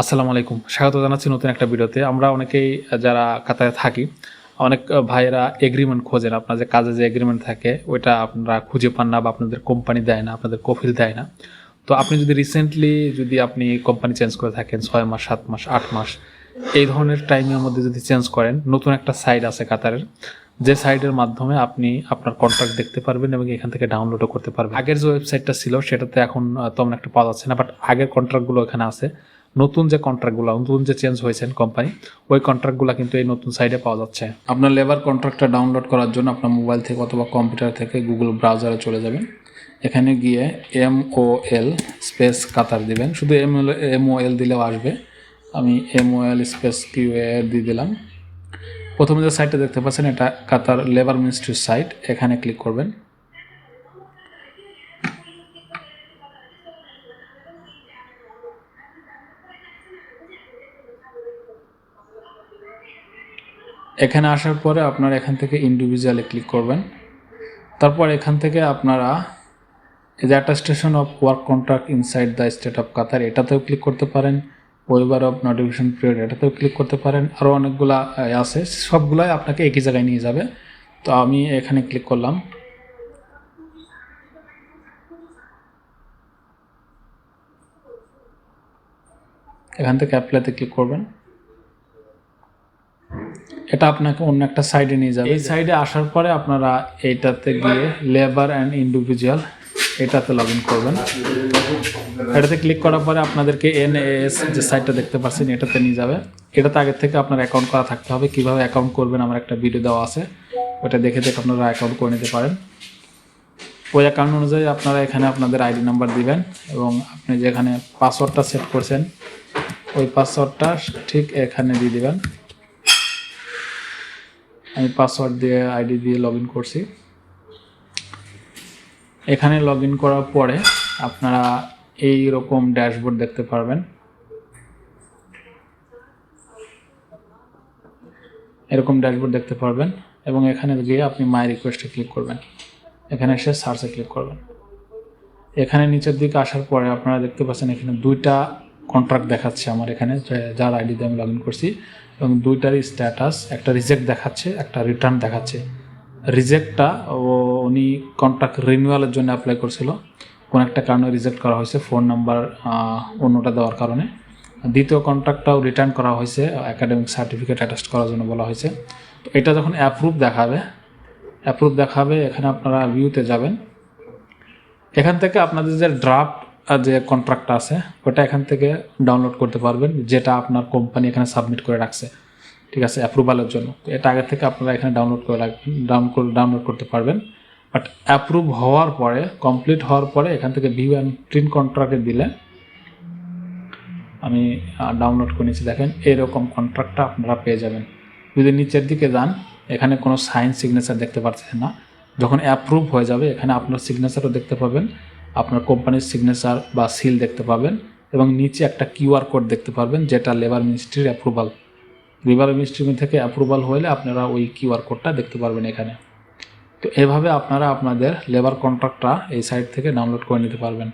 আসসালামু আলাইকুম। স্বাগত জানাচ্ছি নতুন একটা ভিডিওতে। আমরা অনেকেই যারা কাতারে থাকি, অনেক ভাইয়েরা এগ্রিমেন্ট খোঁজেন। আপনার যে কাজে যে এগ্রিমেন্ট থাকে, ওইটা আপনারা খুঁজে পান না বা আপনাদের কোম্পানি দেয় না, আপনাদের কফিল দেয় না। তো আপনি যদি রিসেন্টলি যদি আপনি কোম্পানি চেঞ্জ করে থাকেন, ছয় মাস, সাত মাস, আট মাস, এই ধরনের টাইমের মধ্যে যদি চেঞ্জ করেন, নতুন একটা সাইট আছে কাতারের, যে সাইটের মাধ্যমে আপনি আপনার কন্ট্রাক্ট দেখতে পারবেন এবং এখান থেকে ডাউনলোডও করতে পারবেন। আগের যে ওয়েবসাইটটা ছিল, সেটাতে এখন তেমন একটা পাওয়া যাচ্ছে না বাট আগের কন্ট্রাক্টগুলো এখানে আছে। নতুন যে কন্ট্রাক্টগুলো নতুন যে চেঞ্জ হয়েছেন কোম্পানি ওই কন্ট্রাক্টগুলো কিন্তু এই নতুন সাইটে পাওয়া যাচ্ছে। আপনার লেবার কন্ট্রাক্টটা ডাউনলোড করার জন্য আপনার মোবাইল থেকে অথবা কম্পিউটার থেকে গুগল ব্রাউজারে চলে যাবেন। এখানে গিয়ে এম ও এল স্পেস কাতার দিবেন। শুধু এম এল এম ও এল দিলেও আসবে। আমি M O L space Q A দিয়ে দিলাম। প্রথমে যে সাইটটা দেখতে পাচ্ছেন, এটা কাতার লেবার মিনিস্ট্রির সাইট এখানে ক্লিক করবেন। এখানে আসার পরে আপনারা এখান থেকে ইন্ডিভিজুয়ালে ক্লিক করবেন। তারপর এখান থেকে আপনারা attestation of work contract inside the state of Qatar এটাতেও ক্লিক করতে পারেন। ওয়েবার অফ নোটিফিকেশন পিরিয়ড এটাতেও ক্লিক করতে পারেন। আরও অনেকগুলা আছে। সবগুলাই আপনাকে একই জায়গায় নিয়ে যাবে। তো আমি এখানে ক্লিক করলাম। এখান থেকে অ্যাপ্লাইতে ক্লিক করবেন। এটা আপনাকে অন্য একটা সাইডে নিয়ে যাবে। এই সাইডে আসার পরে আপনারা এইটাতে গিয়ে লেবার অ্যান্ড ইন্ডিভিজুয়াল এটাতে লগ ইন করবেন। এটাতে ক্লিক করার পরে আপনাদেরকে এন এনএএস যে সাইটটা দেখতে পাচ্ছেন এটাতে নিয়ে যাবে। এটাতে আগের থেকে আপনার অ্যাকাউন্ট করা থাকতে হবে। কীভাবে অ্যাকাউন্ট করবেন আমার একটা ভিডিও দেওয়া আছে। ওটা দেখে দেখে আপনারা অ্যাকাউন্ট করে নিতে পারেন। ওই অ্যাকাউন্ট অনুযায়ী আপনারা এখানে আপনাদের আইডি নাম্বার দিবেন এবং আপনি যেখানে পাসওয়ার্ডটা সেট করছেন ওই পাসওয়ার্ডটা ঠিক এখানে দিয়ে দিবেন। আমি পাসওয়ার্ড দিয়ে আইডি দিয়ে লগ করছি। এখানে লগ করার পরে আপনারা এই রকম ড্যাশবোর্ড দেখতে পারবেন। এরকম ড্যাশবোর্ড দেখতে পারবেন এবং এখানে গিয়ে আপনি মাই রিকোয়েস্টে ক্লিক করবেন। এখানে এসে সার্চে ক্লিক করবেন। এখানে নিচের দিকে আসার পরে আপনারা দেখতে পাচ্ছেন এখানে দুইটা কন্ট্রাক্ট দেখাচ্ছে আমার এখানে যার আইডি দিয়ে আমি লগ ইন করছি, এবং দুইটারই স্ট্যাটাস একটা রিজেক্ট দেখাচ্ছে, একটা রিটার্ন দেখাচ্ছে। রিজেক্টটা উনি কন্ট্রাক্ট রিনিউয়ালের জন্য অ্যাপ্লাই করছিল। কোন একটা কারণে রিজেক্ট করা হয়েছে ফোন নাম্বার অন্যটা দেওয়ার কারণে। দ্বিতীয় কন্ট্রাক্টটাও রিটার্ন করা হয়েছে একাডেমিক সার্টিফিকেট অ্যাটাস্ট করার জন্য বলা হয়েছে। তো এটা যখন অ্যাপ্রুভ দেখাবে অ্যাপ্রুভ দেখাবে, এখানে আপনারা ভিউতে যাবেন। এখান থেকে আপনাদের যে ড্রাফট যে কন্ট্রাক্ট আছে, ওটা এখান থেকে ডাউনলোড করতে পারবেন, যেটা আপনার কোম্পানি এখানে সাবমিট করে রাখছে। ঠিক আছে অ্যাপ্রুভালের জন্য। এটা আগে থেকে আপনারা এখানে ডাউনলোড করে রাখবেন ডাউন ডাউনলোড করতে পারবেন। বাট অ্যাপ্রুভ হওয়ার পরে কমপ্লিট হওয়ার পরে এখান থেকে ভিউ অ্যান্ড প্রিন্ট কন্ট্রাক্টে দিলে, আমি ডাউনলোড করে নিচ্ছি। দেখেন, এরকম কন্ট্রাক্টটা আপনারা পেয়ে যাবেন। যদি নিচের দিকে যান, এখানে কোনো সাইন সিগনেচার দেখতে পাচ্ছেন না। যখন অ্যাপ্রুভ হয়ে যাবে, এখানে আপনার সিগনেচারও দেখতে পাবেন। আপনার কোম্পানির সিগনেচার বা সিল দেখতে পাবেন এবং নিচে একটা কিউআর কোড দেখতে পারবেন যেটা লেবার মিনিস্ট্রির অ্যাপ্রুভাল লেবার মিনিস্ট্রি থেকে অ্যাপ্রুভাল হলে আপনারা ওই কিউআর কোডটা দেখতে পারবেন এখানে। তো এভাবে আপনারা আপনাদের লেবার কন্ট্রাক্টটা এই সাইট থেকে ডাউনলোড করে নিতে পারবেন।